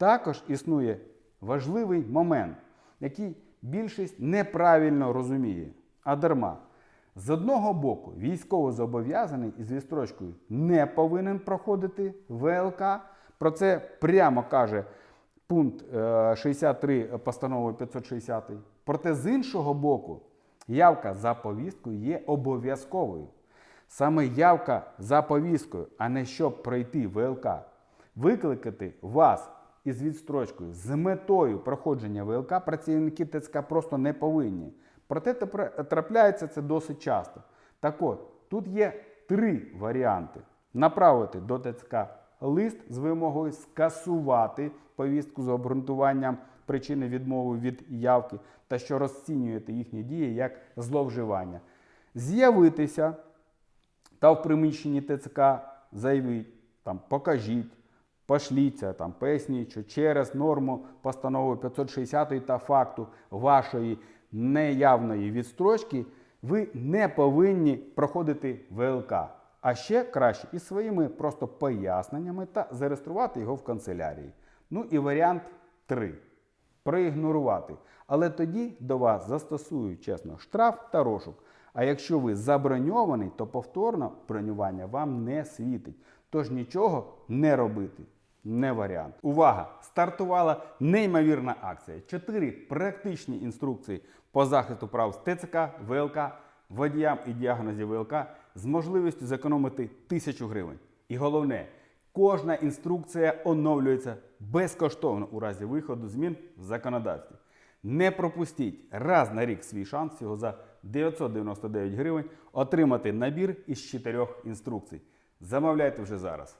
Також існує важливий момент, який більшість неправильно розуміє, а дарма. З одного боку, військовозобов'язаний із відстрочкою не повинен проходити ВЛК. Про це прямо каже пункт е, 63 постанови 560. Проте з іншого боку, явка за повісткою є обов'язковою. Саме явка за повісткою, а не щоб пройти ВЛК, викликати вас із відстрочкою з метою проходження ВЛК працівники ТЦК просто не повинні. Проте трапляється це досить часто. Так от, тут є три варіанти: направити до ТЦК лист з вимогою скасувати повістку з обґрунтуванням причини відмови від явки та що розцінюєте їхні дії як зловживання. З'явитися та в приміщенні ТЦК заявіть, там, покажіть, пошліться, там, поясніть, що через норму постанови 560 та факту вашої неявної відстрочки ви не повинні проходити ВЛК. А ще краще із своїми просто поясненнями та зареєструвати його в канцелярії. Ну і варіант 3 проігнорувати. Але тоді до вас застосують чесно штраф та розшук. А якщо ви заброньований, то повторно бронювання вам не світить. Тож нічого не робити. Не варіант. Увага! Стартувала неймовірна акція. Чотири практичні інструкції по захисту прав з ТЦК, ВЛК, водіям і діагнозі ВЛК з можливістю зекономити тисячу гривень. І головне, кожна інструкція оновлюється безкоштовно у разі виходу змін в законодавстві. Не пропустіть раз на рік свій шанс всього за 999 гривень отримати набір із чотирьох інструкцій. Замовляйте вже зараз.